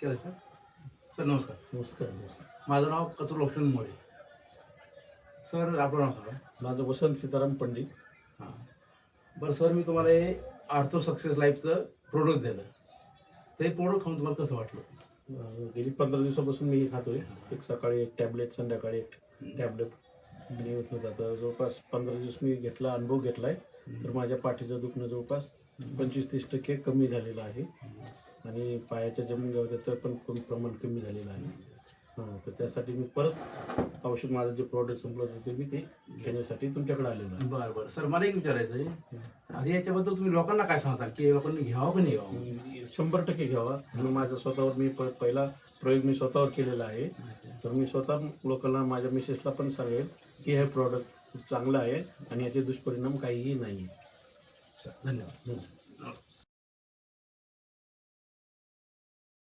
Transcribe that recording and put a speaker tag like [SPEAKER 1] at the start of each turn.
[SPEAKER 1] केलं sir sir नमस्कार.
[SPEAKER 2] नमस्कार नमस्कार.
[SPEAKER 1] माझं नाव कचरू लक्ष्मण मोरे. सर आपलं नाव सांगा.
[SPEAKER 2] माझं वसंत सीताराम पंडित.
[SPEAKER 1] हां. बरं सर मी तुम्हाला हे आर्थो सक्सेस लाईफचं प्रोडक्ट दिलं. ते प्रोडक्ट खाऊन तुम्हाला कसं वाटलं?
[SPEAKER 2] अं, गेली पंधरा दिवसापासून मी हे खातोय. एक सकाळी एक टॅबलेट संध्याकाळी एक टॅबलेट आणि आता जवळपास पंधरा दिवस मी घेतला अनुभव घेतलाय. तर माझ्या पाठीचं दुखणं जवळपास पंचवीस तीस टक्के कमी झालेलं आहे. आणि पायाच्या जमुंग्या होत्या तर पण कमी प्रमाण कमी झालेलं आहे. हां तर त्यासाठी मी परत औषध माझं जे प्रॉडक्ट संपलं होतं ते मी ते घेण्यासाठी तुमच्याकडे आलेलो आहे.
[SPEAKER 1] बरं बरं. सर मला एक विचारायचं आहे. आधी याच्याबद्दल तुम्ही लोकांना काय सांगता की लोकांनी घ्यावं का नाही घ्यावं?
[SPEAKER 2] शंभर टक्के घ्यावा. आणि माझा स्वतःवर मी प- पहिला प्रयोग मी स्वतःवर केलेला आहे. तर मी स्वतः लोकांना माझ्या मिसेसला पण सांगेल की हे प्रॉडक्ट खूप चांगलं आहे आणि याचे दुष्परिणाम काहीही नाही
[SPEAKER 1] धन्यवाद.
[SPEAKER 2] आहे